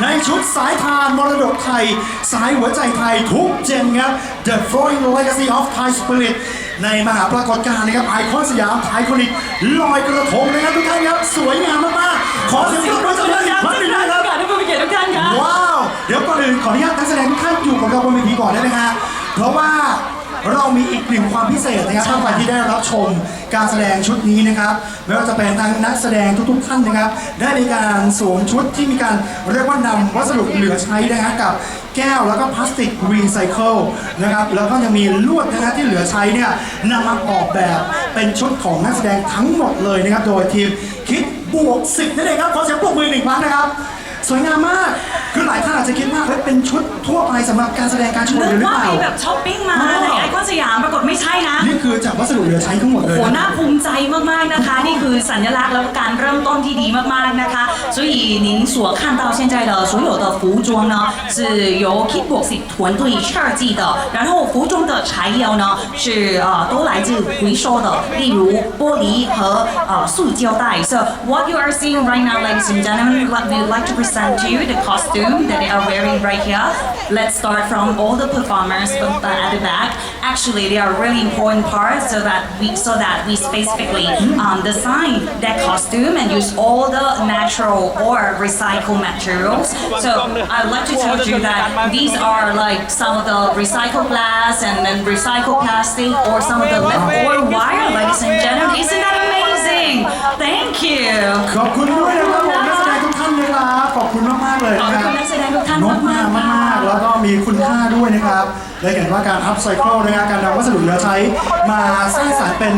ในชุดสายทานมรดกไทย สายหัวใจไทยทุกเจนครับ The Flowing Legacy of Thai Spirit ในมหาปรากฏการณ์นะครับไอคอนสยามไทยคอนิกลอยกระทงนะครับทุกท่านครับ สวยงามมากๆ ขอเสียงปรบมือจากท่านอีกครั้งหนึงนะครับทุกผู้มีเกียรติทุกท่านครับว้าว เดี๋ยวก่อนอื่นขออนุญาตนักแสดงทุกท่านอยู่กับเราบนเวทีก่อนได้ไหมฮะเพราะว่า เรามีอีกหนึ่งความพิเศษนะครับท่านใครที่ได้รับชมการแสดงชุดนี้นะครับไม่ว่าจะเป็นทางนักแสดงทุกๆท่านนะครับ ได้มีการสวมชุดที่มีการเรียกว่านำวัสดุเหลือใช้นะฮะกับแก้วแล้วก็พลาสติกรีไซเคิลนะครับแล้วก็ยังมีลวดนะฮะที่เหลือใช้เนี่ยนำมาออกแบบเป็นชุดของนักแสดงทั้งหมดเลยนะครับ โดยทีมคิดบวกสิบนั่นเองครับขอเสียงปรบมือหนึ่งครั้งนะครับ สวยงามมาก คือหลายท่านอาจจะคิดว่าเฮ้ยเป็นชุดทั่วไปสำหรับการแสดงการโชว์นึกหรือว่าเปล่า ไปแบบช้อปปิ้งมาอ๋อในไอคอนสยามปรากฏไม่ใช่นะ นี่คือจากวั สดุเหลือใช้ทั้งหมดเลย โห นะ น่าภูมิใจมากๆนะคะ นี่คือสัญลักษณ์แล้วก็การเริ่มต้นที่ดีมากๆนะคะ所以您所看到现在的所有的服装呢是由 Kickbox 团队设计的然后服装的材料呢是呃都来自回收的例如玻璃和呃塑胶袋 so what you are seeing right now ladies and gentlemen we would like to present to you the costume that they are wearing right here let's start from all the performers at the back actually they are really important parts so that we so that we specifically um, design that costume and use all the natural or recycled materials. So I'd like to tell you that these are like some of the recycled glass and then recycled plastic or some of the leftover wire, ladies and gentlemen. Isn't that amazing? Thank you. ขอบคุณด้วยนะครับผมนักแสดงทุกท่านนะครับขอบคุณมากๆเลย ขอบ นะค คุ รับ ณนักแสดงทุกท่าน งด มาง าก ม ๆ มากๆแล้วก็มีคุณค่าด้วยนะครับ ได้เห็นว่าการอัพไซเคิลนะครับการนำวัสดุเหลือใช้ มาสร้างสรรค์เป็น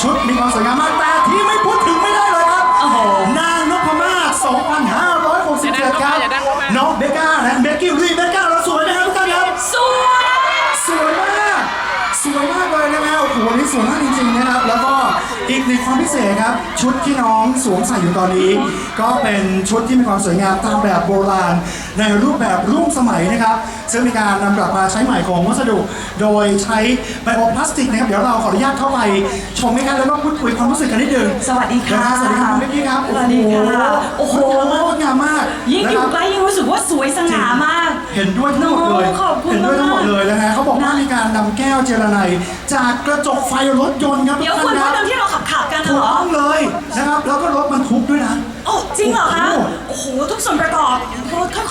ชุดมีความสวยงามมากแต่ที่ไม่พูดถึงไม่ได้เลยครับโอ้โหนางนพมาศ2567ครับน้องเบกก้าและเบกกี้รีเบกก้าเราสวยนะครับทุกท่านครับสวยสวยมากสวยมากเลยนะฮะโอ้โหวันนี้สวยมากจริงๆนะครับแล้วก็ อีกหนึ่งความพิเศษครับ ชุดที่น้องสวมใส่อยู่ตอนนี้ ก็เป็นชุดที่มีความสวยงามตามแบบโบราณ ในรูปแบบร่วมสมัยนะครับ ซึ่งมีการนำกลับมาใช้ใหม่ของวัสดุ โดยใช้ไบโอพลาสติกนะครับ เดี๋ยวเราขออนุญาตเข้าไปชมกันแล้วก็พูดคุยความรู้สึกกันนิดนึงสวัสดีค่ะนฮสวัสดีครับเมื่อกี้ครับสวัสดีค่ะโอ้โหงดงามมากยิ่งอยู่ใกล้ยิ่งรู้สึกว่าสวยสง่ามาก เห็นด้วยทั้งหมดเลยโอ้ขอบคุณเห็นด้วยทั้งหมดมากๆเลยนะฮะเขาบอกว่ามีการนำแก้วเจรไนยจากกระจกไฟรถยนต์ครับเดี๋ยวทุกคุณท่านคพูรับดเรื่องที่เราขัับขับกันน่ะถูกรอ ต้องเลยนะครับ แล้วก็รถบรรทุกด้วยนะ โอ้จริงเหรอคะโอ้โหโอ้โห ทุกส่วนประกอบ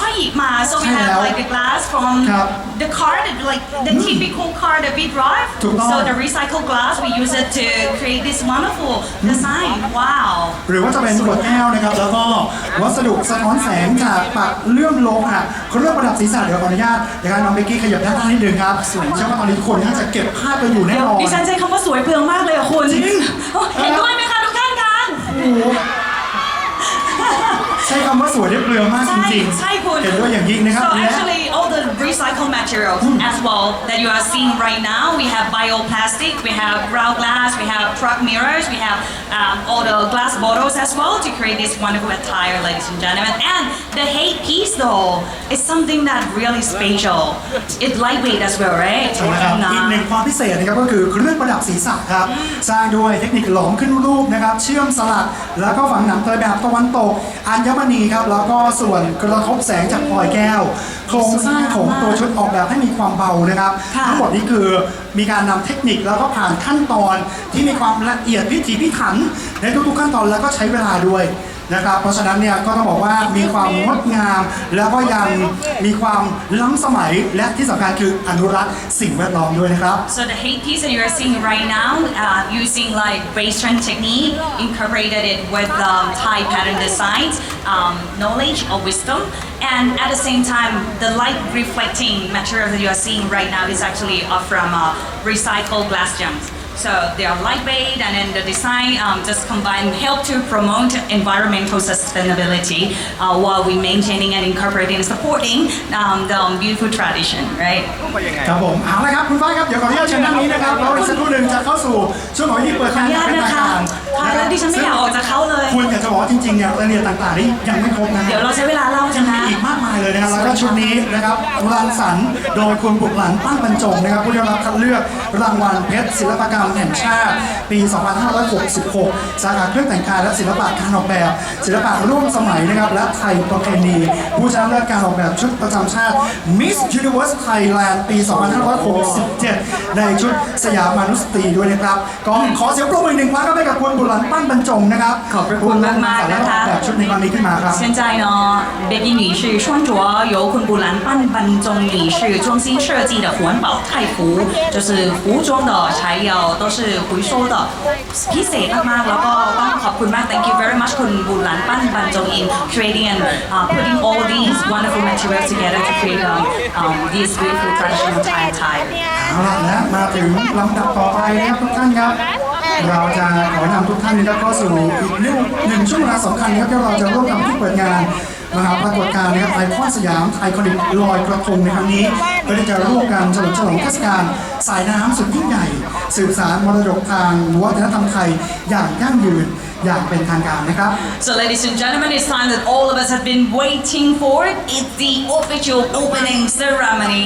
ค่อยๆหยิบมา so we ใช่แล้ว have like the glass from ครับ the car that like the typical car that we drive ถูกต้อง so the recycled glass we use it to create this wonderful design wow หรือว่าจะเป็นขวดแก้วนะครับ แล้วก็วัสดุสะท้อนแสงจากปักเลื่อมโลหะเครื่องประดับศีรษะเดี๋ยวขออนุญาตนะครับน้องเบกกี้ขยับด้านข้างนิดนึงครับเชื่อว่าตอนนี้ทุกคนน่าจะเก็บภาพไปอยู่แน่เดี๋ยวนอน ดิฉันใช้คำว่าสวยเปลืองมากเลยอะคุณจริง เห็นด้วยไหมคะทุกท่านคะ โอ้โห ใช้คำว่าสวยได้เปลืองมากจใช่ริงใช่คุณ เห็นด้วยอย่างยิ่งนะครับ So และ actually all the recycled materials as well that you are seeing right now we have bioplastic we have brown glass we have truck mirrors we have um, all the glass bottles as well to create this wonderful attire ladies and gentlemen and the hate piece though is something that really special it's lightweight as well right นะครับอีกหนึ่งความพิเศษนะครับก็คือเครื่องประดับศีรษะครับ สร้างด้วยเทคนิคหลอมขึ้นรูปนะครับ เชื่อมสลัก แล้วก็ฝังหนังเตยแบบตะวันตก อัญมณีครับแล้วก็ส่วนกระทบแสงจากพลอยแก้ว โครงสร้างของตัวชุดออกแบบให้มีความเบานะครับ ค่ะ ทั้งหมดนี้คือมีการนำเทคนิคแล้วก็ผ่านขั้นตอนที่มีความละเอียดพิถีพิถันในทุกๆขั้นตอนแล้วก็ใช้เวลาด้วย นะครับ เพราะฉะนั้นเนี่ยก็ต้องบอกว่ามีความงดงาม แล้วก็ยังมีความล้ำสมัยและที่สำคัญคืออนุรักษ์สิ่งแวดล้อมด้วยนะครับ So the hate piece that you are seeing right now, uh, using like Baystrand technique, incorporated it with um, Thai pattern designs, um, knowledge or wisdom, and at the same time, the light reflecting material that you are seeing right now is actually uh, from uh, recycled glass gems. So they are lightweight, and then the design um, just combine help to promote environmental sustainability uh, while we maintaining and incorporating and supporting um, the um, beautiful tradition, right? ครับผมเอาละครับคุณฝ้ายครับเดี๋ยวขออนุญาตเชิญด้านนี้นะครับเราอีกสักครู่หนึ่งจะเข้าสู่ช่วงของที่เปิดขออนุญาตนะคะทางค่ะแล้วดิฉันไม่อยากออกจากเขาเลยคุณอยากจะบอกว่าจริงๆเนี่ยรายละเอียดต่างๆนี่ยังไม่ครบนะเดี๋ยวเราใช้เวลาเล่ายังนะมีอีกมากมายเลยนะครับแล้วก็ชุดนี้นะครับรังสรรค์โดยคุณบุกหลันปั้นบรรจงนะครับผู้ได้รับคัดเลือกรางวัลเพชรศิลปกรรมมแห่งชาติ ปี 2566 สาขาเครื่องแต่งกายและศิลปะการออกแบบ ศิลปะร่วมสมัยนะครับและไทยประเพณีผู้ชนะเลิศการออกแบบชุดประจำชาติ Miss Universe Thailand ปี 2567ในชุดสยามมานุสตรีด้วยนะครับก็ขอเสียงปรบมือหนึ่งครั้งครับให้กับคุณบุหลันปั้นบรรจงนะครับ ขอบพระคุณมากๆนะคะ ผู้ร่วมสารและออกแบบชุดในครั้งนี้ขึ้นมาครับ 现在呢，Baby 女士穿着由昆布兰半班中女士中心设计的环保泰服，就是服装的材料都是回收的，พิเศษมากๆแล้วก็ต้องขอบคุณมาก Thank you very much คุณบุหลันปั้นบรรจง in creating and uh, putting all these wonderful materials together to create um, um, this beautiful traditional Thai attire. เอาล่ะและมาถึงลำดับต่อไปนะครับทุกท่านครับ เราจะขอนำทุกท่านนะครับเข้าสู่อีกหนึ่งหนึ่งช่วงเวลาสำคัญนะครับที่เราจะร่วมทำที่เปิดงานมหาปรากฏการณ์นะครับไอคอนสยามไอคอนิกลอยกระทงในครั้งนี้เพื่อที่จะร่วมกันเฉลิมฉลองเทศกาลสายน้ำสุดยิ่งใหญ่สืบสารมรดกทางวัฒนธรรมไทยอย่างยั่งยืนอย่างเป็นทางการนะครับ So ladies and gentlemen, it's time that all of us have been waiting for. It's the official opening ceremony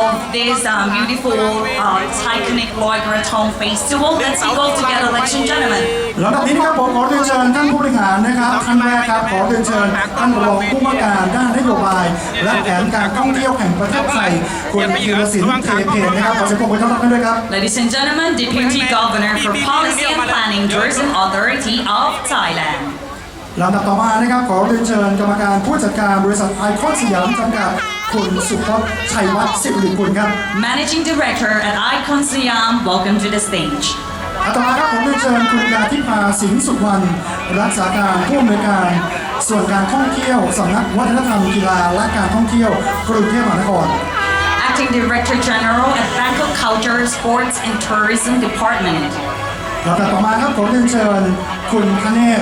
of this um, beautiful uh, Iconic Lloyd Raton Festival. Let's go together, ladies and gentlemen. ลำดับนี้นะครับผมขอเรียนเชิญท่านผู้บริหารนะครับท่านแรกครับขอเรียนเชิญท่านรองผู้ว่าการด้านนโยบาย และแผนการท่องเที่ยวแห่งประเทศไทยคุณธีรศิลป์เทเพนนะครับขอเสียงปรบมือต้อนรับท่านด้วยครับ Ladies and gentlemen, Deputy Governor for Policy and Planning, Tourism Authority of Thailand. ลำดับต่อมานะครับขอเรียนเชิญกรรมการผู้จัดการบริษัทไอคอนสยามจำกัดคุณสุพจน์ชัยวัฒน์สิริกุลครับ Managing Director at Icon Siam, welcome to the stage. อาต่อมาครับผมเรียนเชิญคุณยาทิพาสิงห์สุวรรณรักษาการผู้อำนวยการส่วนการท่องเที่ยวสำนักวัฒนธรรมกีฬาและการท่องเที่ยวกรุงเทพมหานคร Acting Director General at Bangkok Culture, Sports and Tourism Department. ลำดับต่อมาครับขอเรียนเชิญคุณคเนศ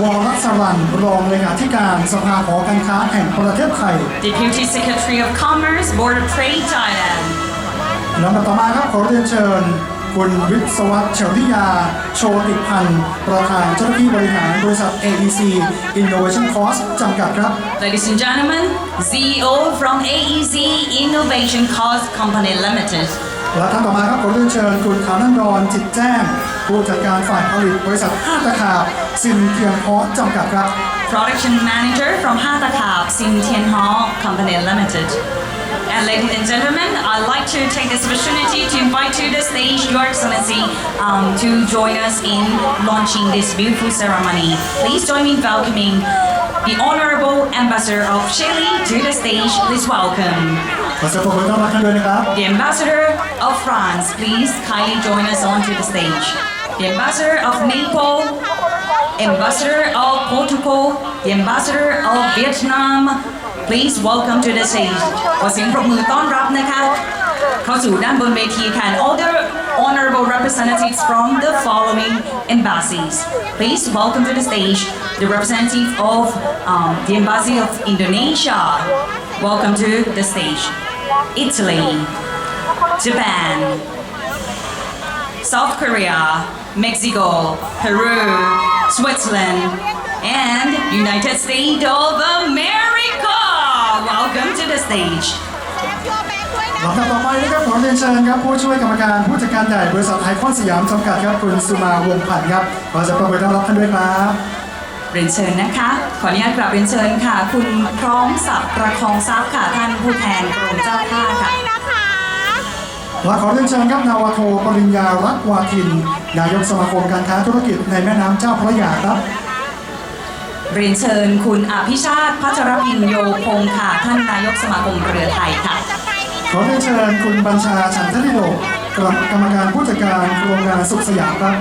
วรสรันรองเลขาธิการสภาหอการค้าแห่งประเทศไทย Deputy Secretary of Commerce, Board of Trade, Thailand. ลำดับต่อมาครับขอเรียนเชิญ คุณวิศวัตเฉลิยา โชติพันธ์ ประธานเจ้าหน้าที่บริหารบริษัท AEC Innovation Cost จำกัดครับ Ladies and gentlemen, CEO from AEC Innovation Cost Company Limited. และท่านต่อมาครับขอเรียนเชิญคุณขานันดรจิตแจ้ง ผู้จัดการฝ่ายผลิตบริษัทห้าตะขาบซินเทียนคอจำกัดครับ Production Manager from Hatakap Sim Tien Hall Company Limited. And ladies and gentlemen, I'd like to take this opportunity to invite to the stage Your Excellency um, to join us in launching this beautiful ceremony. Please join me in welcoming the Honorable Ambassador of Chile to the stage. Please welcome. ขอเสียงปรบมือต้อนรับท่านด้วยนะครับ The Ambassador of France, please kindly join us onto the stage. The Ambassador of Nepal, Ambassador of Portugal, the Ambassador of Vietnam, please welcome to the stage. ขอเสียงปรบมือต้อนรับนะคะเข้าสู่ด้านบนเวทีค่ะ and all the honorable representatives from the following embassies. Please welcome to the stage the representative of um, the Embassy of Indonesia. Welcome to the stage. Italy, Japan, South Korea, Mexico, Peru, Switzerland, and United States of America. Welcome to the stage. ลำดับต่อไปนะครับขอเรียนเชิญครับผู้ช่วยกรรมการผู้จัดการใหญ่บริษัทไอคอนสยามจำกัดครับคุณสุมาวงศ์พันธ์ครับขอเสียงปรบมือต้อนรับท่านด้วยครับเรียนเชิญนะคะ ขออนุญาตกราบเรียนเชิญค่ะ คุณพร้อมศักดิ์ประคองทรัพย์ค่ะท่านผู้แทนกรมเจ้าท่าค่ะและขอเรียนเชิญครับนาวาโทปริญญารัตน์วาทิน นายกสมาคมการค้าธุรกิจในแม่น้ำเจ้าพระยาครับ เรียนเชิญคุณอภิชาติพัชรพินโยพงค์ค่ะท่านนายกสมาคมเรือไทยค่ะ ขอเรียนเชิญคุณบัญชาฉันทดิโลกกรรมการผู้จัดการโครงการสุขสยามครับ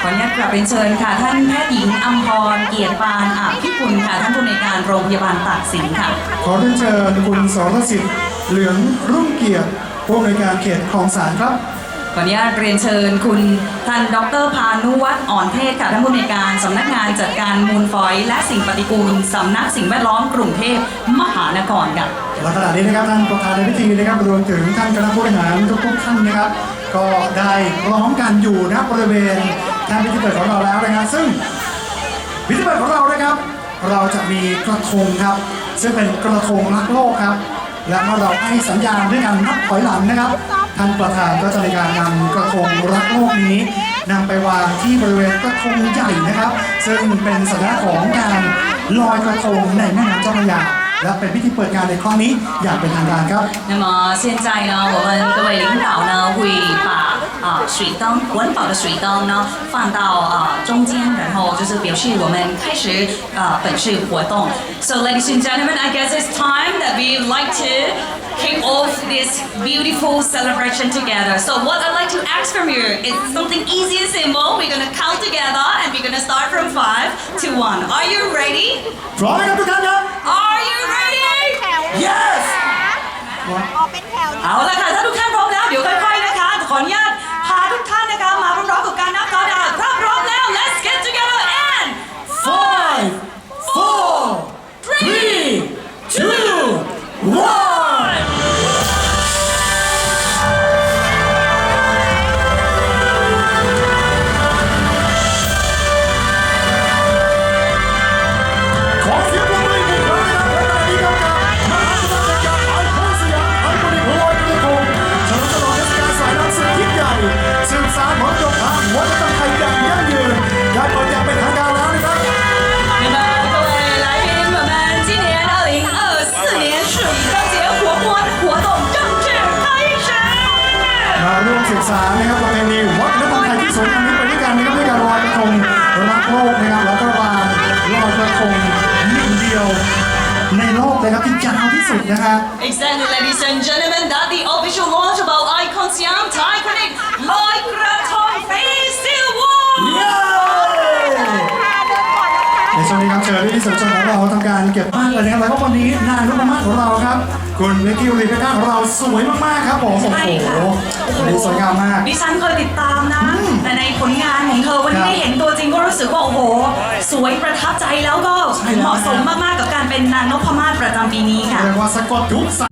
ขออนุญาตกราบเรียนเชิญค่ะ ท่านแพทย์หญิงอัมพรเกียรติปานอาภิกุลค่ะ ท่านผู้ในวยการโรงพยาบาลตากสินค่ะ ขอเรียนเชิญคุณสรสิทธิ์เหลืองรุ่งเกียรติผู้อำนวยการเขตคลองสานครับขออนุญาตเรียนเชิญคุณท่านดรพานุวัฒน์อ่อนเทศค่ะท่านผู้ในวยการสำนักงานจัดการมูลฝอย และสิ่งปฏิกูลสำนักสิ่งแวดล้อมกรุงเทพมหานครค่ะ และขณะนี้นะครับท่านประธานในพิธีนะครับรวมถึงท่านคณะผู้บริหารทุกๆท่านนะครับ ก็ได้ร้องกันอยู่ณบริเวณแทนพิธีเปิดของเราแล้วนะครับซึ่งพิธีเปิดของเรานะครับ เราจะมีกระทงครับ ซึ่งเป็นกระทงรักโลกครับ และเมื่อเราให้สัญญาณด้วยการนับถอยหลังนะครับทท่านประธานก็จะมีการนำกระทงรักโลกนี้นำไปวางที่บริเวณกระทงใหญ่นะครับ ซึ่งเป็นสัญลักษณ์ของการลอยกระทงในแม่น้ำเจ้าพระยา และเป็นพิธีเปิดงานในครั้งนี้อย่างเป็นทางการครับ 那么现在呢，我们各位领导呢会把啊、水灯环保的水灯呢放到啊、中间，然后就是表示我们开始啊、本次活动。So ladies and gentlemen, I guess it's time that we like to kick off this beautiful celebration together. So what I'd like to ask from you is something easy and simple. We're gonna count together and we're gonna start from five to one. Are you ready? พร้อมไหมครับทุกท่านครับ Are you ready? แถว Yes ออกเป็นแถวเอาละค่ะถ้าทุกท่านพร้อมแล้วเดี๋ยวค่อยๆนะคะขออนุญาตพาทุกท่านนะคะมาพร้อมๆกับการนับเขาดาวน์ถ้าพร้อมแล้ว let's get together นะครับ Exactly, ladies and gentlemen, that the official launch of our Icon Siam Thai Connect Loi Krathong Phase 1! เย้พาเดินก่อนนะคะในช่วงนี้ครับเชิญที่สุดชนของเราทำการเก็บภาพเลยนะครับแล้วก็วันนี้นางนุพมาศของเราครับ คุณเวกกี้วลีเพก้าของเราสวยมาก ๆ ครับผมโอ้ใช่โหค่ะวันนี้สวยงามมาก ดิฉันเคยติดตามนะแต่ในผลงานของเธอวันนี้ครับได้เห็นตัวจริงก็รู้สึกว่าโอ้โห สวยประทับใจแล้วก็ใช่แล้ว เหมาะสมมาก ๆ กับการเป็นนางนพมาศประจำปีนี้ค่ะ เรียกว่าสะกดทุกสาย